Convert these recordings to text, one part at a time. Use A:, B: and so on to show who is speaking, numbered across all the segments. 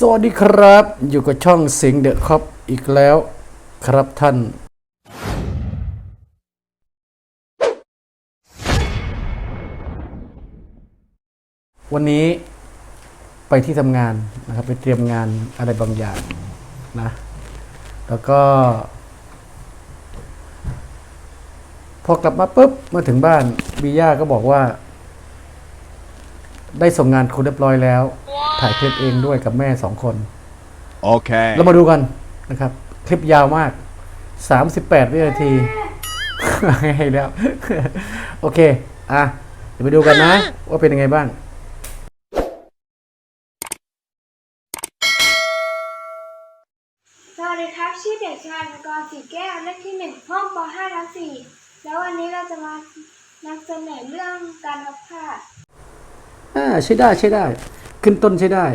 A: สวัสดีครับ อยู่กับช่องเสียงเดอะคอปอีกแล้วครับท่าน วันนี้ไปที่ทำงานนะครับ ไปเตรียมงานอะไรบางอย่างนะ แล้วก็ พอกลับมาปุ๊บมาถึงบ้านบีย่าก็บอกว่า ได้ส่งงานคุณเรียบร้อยแล้ว ถ่ายคลิปเองด้วยกับแม่สองคน
B: Okay.
A: เรามาดูกันนะครับ คลิปยาวมาก 38 วินาทีให้แล้ว โอเค อะ เดี๋ยวไปดูกันนะ ว่าเป็นยังไงบ้าง
C: สวัสดีครับ ชื่อเด็กชายธกรสีแก้วเลขที่หนึ่งห้องป .5 ทับ4แล้ววันนี้เราจะมานำเสนอเรื่องการพับผ้า
A: อ่าใช้ได้ใช้ได้ ขึ้นต้นใช้ได้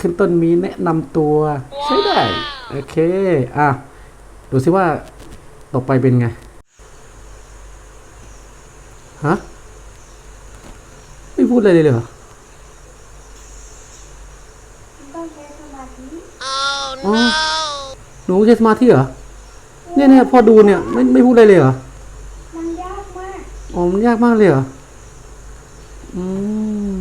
A: ขึ้นต้นมีแนะนำตัวใช้ได้โอเคอะดูสิว่าต่อไปเป็นไงฮะไม่พูดอะไรเลยเหรอ
C: ต้องใช้สมาธิ
A: อ๋อหนูใช้สมาธิเหรอเนี่ยเนี่ยพอดูเนี่ยไม่ไม่พูดอะไรเลยเหรอ
C: มันยากมาก
A: อ๋อมันยากมากเลยเหรออืม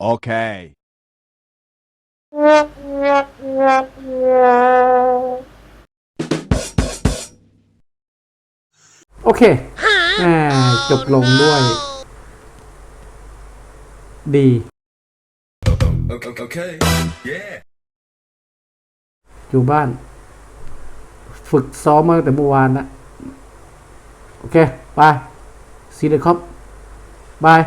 B: Okay.
A: โอเคอ่าจบลงด้วย ดี
B: Okay. Yeah.
A: อยู่บ้าน ฝึกซ้อมมาตั้งแต่เมื่อวานนะ โอเค ไป ซีเดคอปบาย